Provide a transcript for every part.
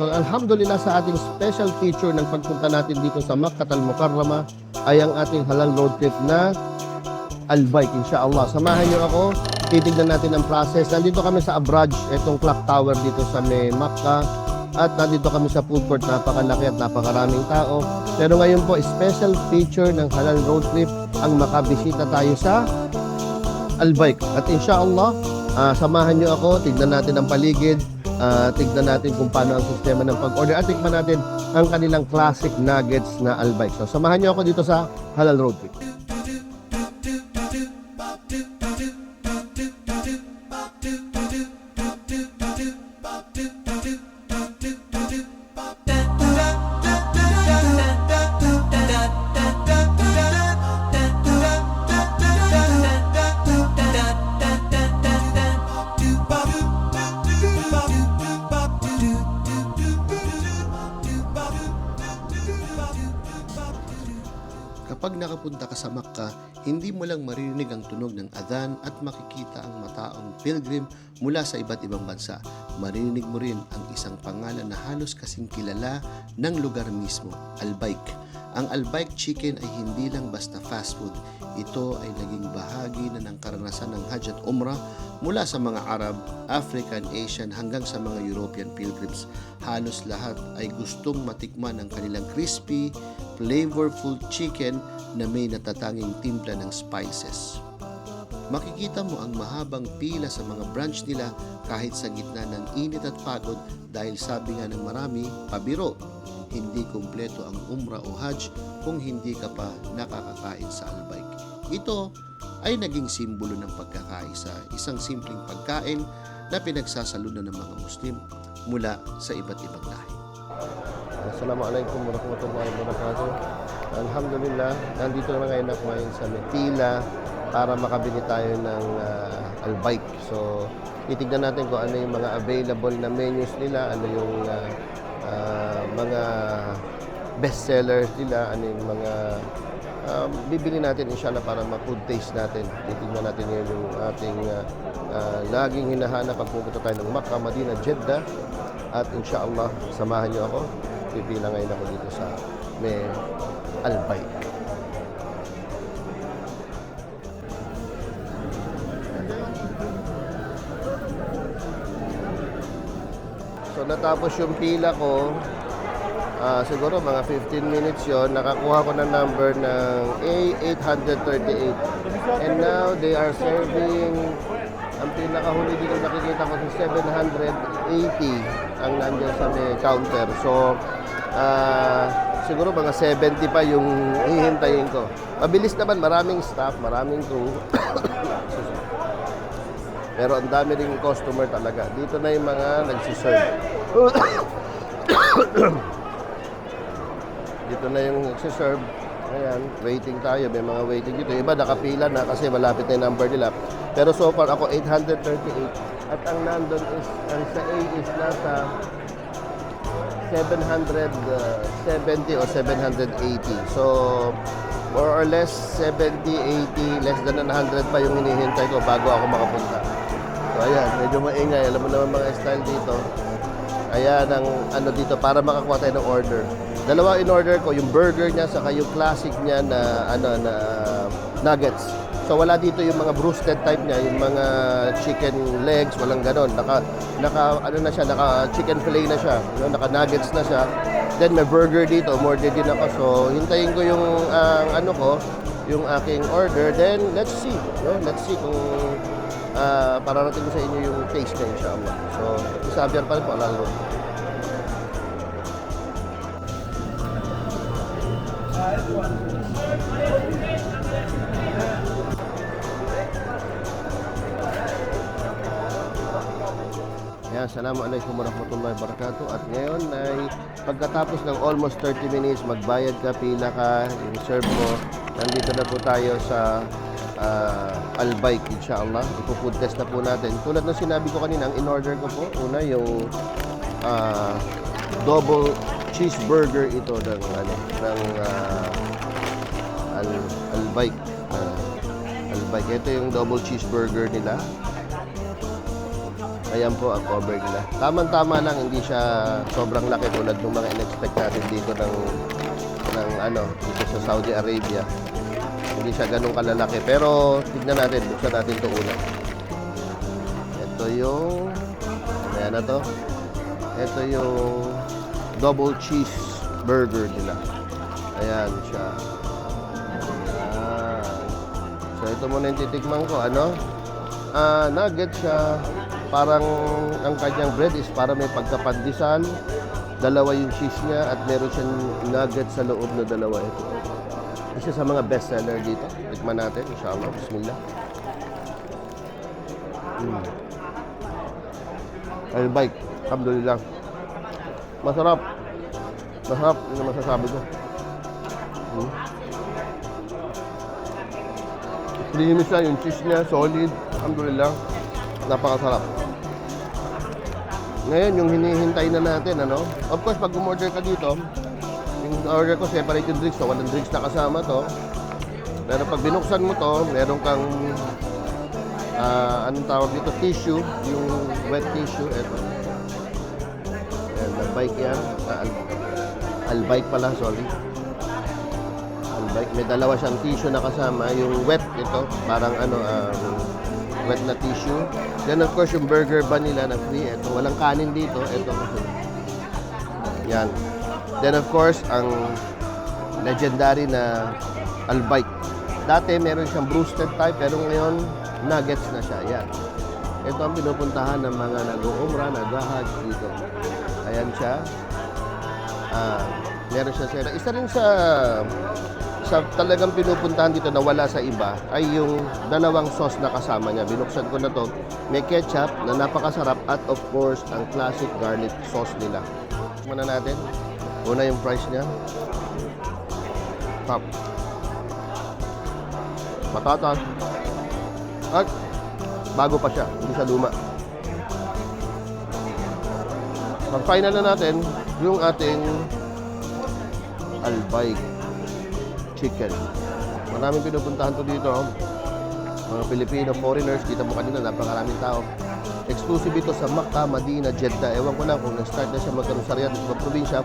So, alhamdulillah sa ating special feature ng pagpunta natin dito sa Makkah al-Mukarrama ay ang ating halal road trip na Al-Bike, inshallah. Samahan niyo ako, titignan natin ang process. Nandito kami sa Abraj, itong clock tower dito sa may Makkah. At nandito kami sa food court, napakalaki at napakaraming tao. Pero ngayon po, special feature ng halal road trip ang makabisita tayo sa Al-Bike. At inshallah, ah, samahan niyo ako, tignan natin ang paligid, ah, tignan natin kung paano ang sistema ng pag-order at tignan natin ang kanilang classic nuggets na Al-Bike. So samahan niyo ako dito sa halal road trip. Kapag nakapunta ka sa Makkah, hindi mo lang maririnig ang tunog ng adhan at makikita ang mataong pilgrim mula sa iba't ibang bansa. Maririnig mo rin ang isang pangalan na halos kasing kilala ng lugar mismo, Al-Baik. Ang Al-Baik chicken ay hindi lang basta fast food. Ito ay naging bahagi na ng karanasan ng Hajj at Umrah mula sa mga Arab, African, Asian hanggang sa mga European pilgrims. Halos lahat ay gustong matikman ang kanilang crispy, flavorful chicken na may natatanging timpla ng spices. Makikita mo ang mahabang pila sa mga branch nila kahit sa gitna ng init at pagod dahil sabi nga ng marami, pabiro, hindi kumpleto ang umrah o hajj kung hindi ka pa nakakakain sa albayk. Ito ay naging simbolo ng pagkakaisa, isang simpleng pagkain na pinagsasalunan ng mga Muslim mula sa iba't ibang lahi. Assalamualaikum warahmatullahi wabarakatuh. Alhamdulillah, nandito na ngayon ako ngayon sa Metila para makabili tayo ng uh, albike. So, titignan natin kung ano yung mga available na menus nila, ano yung uh, uh, mga best sellers nila, ano yung mga um, bibili natin inshallah para ma-food taste natin. Titignan natin yun yung ating uh, uh, laging hinahanap pag pupunta tayo ng Makkah, Madina, Jeddah. At inshallah, samahan niyo ako. Pipila ngayon ako dito sa may Albay. So natapos yung pila ko, ah, siguro mga 15 minutes yon nakakuha ko ng number ng A838. And now they are serving, ang pinakahuli dito nakikita ko sa 780 ang nandiyan sa may counter. So, ah, siguro mga 70 pa yung hihintayin ko. Mabilis naman, maraming staff, maraming crew. Pero ang dami ring customer talaga. Dito na yung mga nagsiserve. dito na yung nagsiserve. Ayan, waiting tayo. May mga waiting dito. Iba nakapila na kasi malapit na yung number nila. Pero so far ako 838. At ang nandun is, ang sa A is nasa 770 or 780. So, more or less 70, 80, less than 100 pa yung hinihintay ko bago ako makapunta. So, ayan, medyo maingay. Alam mo naman mga style dito. Ayan ang ano dito para makakuha tayo ng order. Dalawa in order ko, yung burger niya saka yung classic niya na ano na nuggets. So wala dito yung mga roasted type niya, yung mga chicken legs, walang ganon. Naka naka ano na siya, naka chicken fillet na siya, no? naka nuggets na siya. Then may burger dito, order din ako. So hintayin ko yung ang ano ko, yung aking order. Then let's see, no? Let's see kung uh, pararating ko sa inyo yung taste niya inshallah. So, isabihan pa rin po, lalo. Yan, Assalamualaikum warahmatullahi wabarakatuh. At ngayon ay pagkatapos ng almost 30 minutes, magbayad ka, pila ka, yung serve mo. Nandito na po tayo sa uh, Al-Bike, inshallah. Ipo-food test na po natin. Tulad ng sinabi ko kanina, ang in-order ko po, una yung ah, double cheeseburger ito ng, ano, ng ah, Al, Al-Bike. Ah, Al-Bike. Ito yung double cheeseburger nila. Ayan po ang cover nila. Tama-tama lang, hindi siya sobrang laki tulad ng mga in-expect natin dito ng, ng ano, dito sa Saudi Arabia. Hindi siya ganun kalalaki. Pero tignan natin, buksan natin ito una. Ito yung, ayan na to. Ito yung double cheese burger nila. Ayan siya. Ayan. So ito muna yung titikman ko. Ano? Ah, nugget siya. Parang ang kanyang bread is para may pagkapandesal. Dalawa yung cheese niya at meron siyang nugget sa loob na dalawa ito. Isa sa mga best seller dito. Tikman natin, inshallah. Bismillah. Mm. Ay, bike. Alhamdulillah. Masarap. Masarap. Ang masasabi ko. Mm. Linis siya, yung cheese niya, solid. Alhamdulillah. Napakasarap. Ngayon, yung hinihintay na natin, ano? Of course, pag umorder ka dito, yung order ko, separate yung drinks. So, walang drinks na kasama to. Pero pag binuksan mo to, meron kang ah anong tawag dito? Tissue. Yung wet tissue. Ito. Ayan, bike yan. Ah, al- albike pala, sorry. Albike. May dalawa siyang tissue na kasama. Yung wet ito, parang ano, um, wet na tissue. Then of course, yung burger bun nila na free. Ito, walang kanin dito. Ito. Yan. Then of course, ang legendary na albike. Dati meron siyang roasted type, pero ngayon nuggets na siya. Yan. Ito ang pinupuntahan ng mga nag-uumra, nag-hajj dito. Ayan siya. Ah, meron siya sila. Isa rin sa sa talagang pinupuntahan dito na wala sa iba ay yung dalawang sauce na kasama niya. Binuksan ko na to. May ketchup na napakasarap at of course ang classic garlic sauce nila. Muna natin. Una yung price niya. Top. Patatas. At bago pa siya. Hindi siya luma. Pag-final na natin yung ating albay chicken. Maraming pinupuntahan to dito. Mga Pilipino, foreigners, kita mo kanina, napakaraming tao. Exclusive ito sa Makkah, Madina, Jeddah. Ewan ko lang kung na-start na siya magkaroon sa Riyadh, sa probinsya.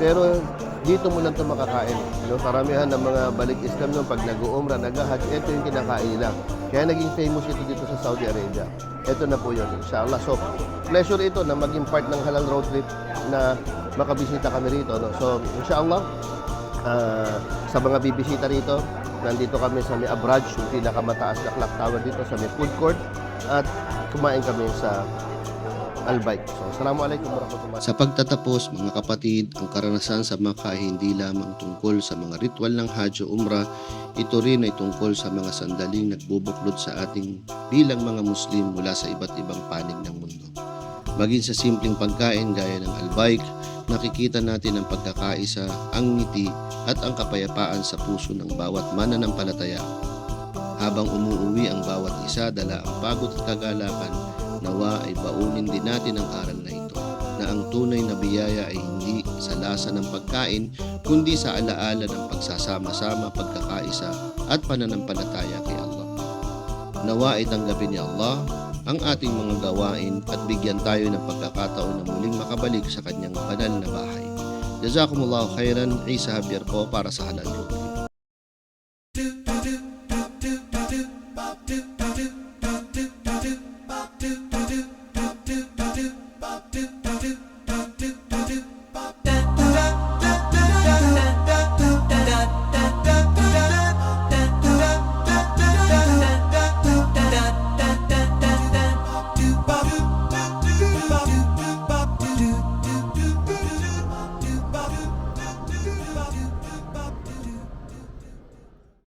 Pero dito mo lang ito makakain. No, karamihan ng mga balik Islam nung pag nag-uumra, nag-hajj, ito yung kinakain nila. Kaya naging famous ito dito sa Saudi Arabia. Ito na po yun, inshallah. So, pleasure ito na maging part ng halal road trip na makabisita kami rito. No? So, inshallah, Ah, sa mga bibisita rito, nandito kami sa may Abraj, yung pinakamataas na clock tower dito sa may food court at kumain kami sa Albayk. So, Assalamualaikum warahmatullahi Sa pagtatapos, mga kapatid, ang karanasan sa Makkah ay hindi lamang tungkol sa mga ritual ng Hajj o Umrah, ito rin ay tungkol sa mga sandaling nagbubuklod sa ating bilang mga Muslim mula sa iba't ibang panig ng mundo. Maging sa simpleng pagkain gaya ng albayk, nakikita natin ang pagkakaisa, ang ngiti at ang kapayapaan sa puso ng bawat mananampalataya. Habang umuuwi ang bawat isa dala ang pagod at kagalakan, nawa ay baunin din natin ang aral na ito na ang tunay na biyaya ay hindi sa lasa ng pagkain kundi sa alaala ng pagsasama-sama, pagkakaisa at pananampalataya kay Allah. Nawa ay tanggapin ni Allah ang ating mga gawain at bigyan tayo ng pagkakataon na muling makabalik sa kanyang banal na bahay. Jazakumullahu khairan, Isa Javier po para sa Halal.